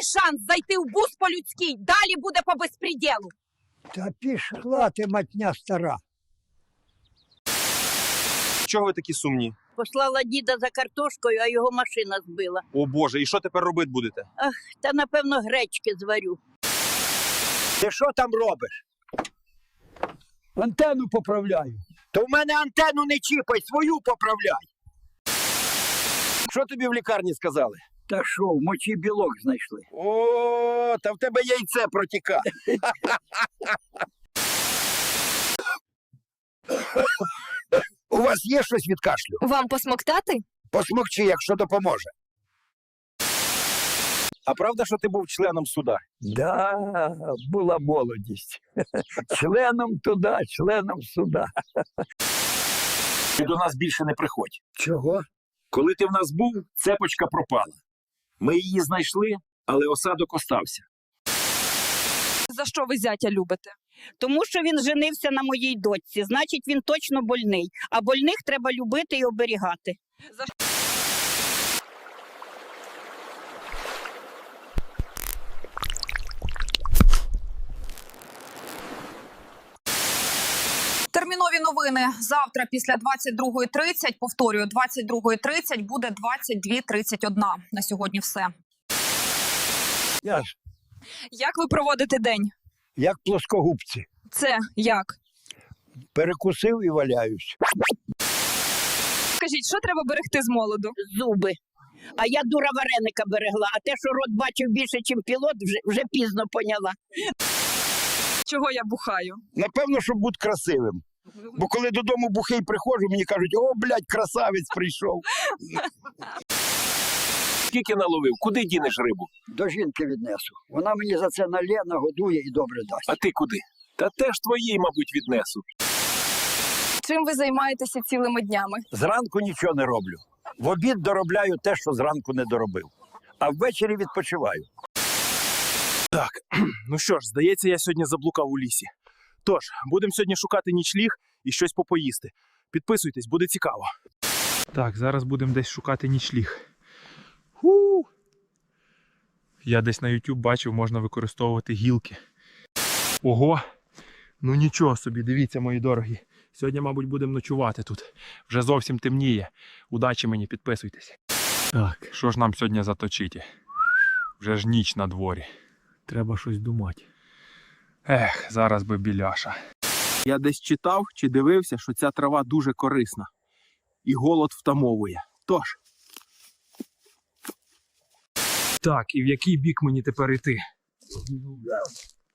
Останній шанс зайти в бус по-людськи. Далі буде по безпреділу. Та пішла ти матня стара. Чого ви такі сумні? Послала діда за картошкою, а його машина збила. О Боже, і що тепер робити будете? Та напевно гречки зварю. Ти що там робиш? Антенну поправляю. То в мене антенну не чіпай, свою поправляй. Що тобі в лікарні сказали? Та що, в мочі білок знайшли. О, та в тебе яйце протікає. У вас є щось від кашлю? Вам посмоктати? Посмокчи, якщо допоможе. А правда, що ти був членом суда? Да, була молодість. Членом туди, членом сюди. Ти до нас більше не приходь. Чого? Коли ти в нас був, цепочка пропала. Ми її знайшли, але осадок остався. За що ви зятя любите? Тому що він женився на моїй дочці, значить він точно больний. А больних треба любити і оберігати. Термінові новини завтра після 22.30, повторюю, 22.30 буде 22.31. На сьогодні все. Я ж Як ви проводите день? як плоскогубці. Це як? Перекусив і валяюсь. Скажіть, що треба берегти з молоду? Зуби. А я дура вареника берегла, а те, що рот бачив більше, ніж пілот, вже, вже пізно поняла. Чого я бухаю? Напевно, щоб бути красивим. Бо коли додому бухий приходжу, мені кажуть, о, блядь, красавець прийшов. Скільки наловив? Куди дінеш рибу? До жінки віднесу. Вона мені за це налє, нагодує і добре дасть. А ти куди? Та теж твої, мабуть, віднесу. Чим ви займаєтеся цілими днями? Зранку нічого не роблю. В обід доробляю те, що зранку не доробив. А ввечері відпочиваю. Так, ну що ж, здається, я сьогодні заблукав у лісі. Тож, будемо сьогодні шукати нічліг і щось попоїсти. Підписуйтесь, буде цікаво. Так, зараз будемо десь шукати нічліг. Ху! Я десь на YouTube бачив, можна використовувати гілки. Ого! Ну нічого собі, дивіться, мої дорогі. Сьогодні, мабуть, будемо ночувати тут. Вже зовсім темніє. Удачі мені, підписуйтесь. Так, що ж нам сьогодні заточити? Вже ж ніч на дворі. Треба щось думати. Ех, зараз би біляша. Я десь читав чи дивився, що ця трава дуже корисна. І голод втамовує. Тож. Так, і в який бік мені тепер йти?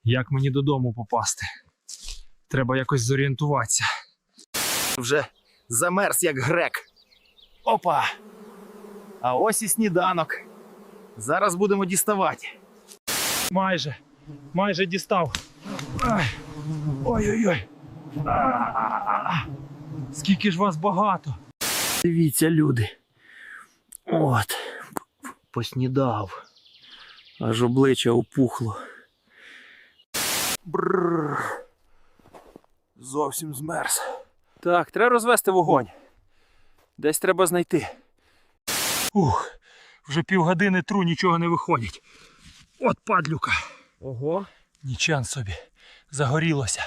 Як мені додому попасти? Треба якось зорієнтуватися. Вже замерз як грек. Опа! А ось і сніданок. Зараз будемо діставати. Майже, майже дістав. Ой-ой-ой. Скільки ж вас багато. Дивіться, люди. От, поснідав. Аж обличчя опухло. Бррр. Зовсім змерз. Так, треба розвести вогонь. Десь треба знайти. Ух, вже півгодини тру, нічого не виходить. От падлюка. Ого. Нічан собі. Загорілося.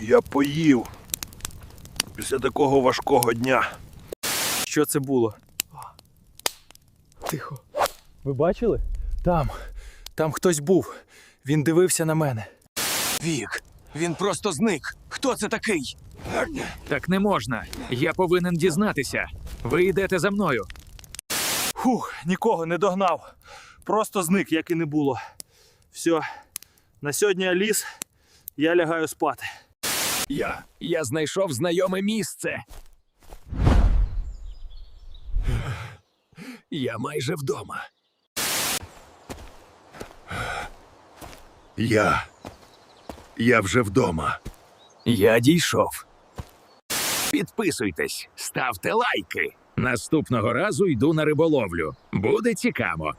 Я поїв після такого важкого дня. Що це було? Тихо. Ви бачили? Там. Там хтось був. Він дивився на мене. Вік. Він просто зник. Хто це такий? Так не можна. Я повинен дізнатися. Ви йдете за мною. Фух, нікого не догнав. Просто зник, як і не було. Все. На сьогодні Аліс. Я лягаю спати. Я. Я знайшов знайоме місце. Я майже вдома. Я. Я вже вдома. Я дійшов. Підписуйтесь, ставте лайки. Наступного разу йду на риболовлю. Буде цікаво.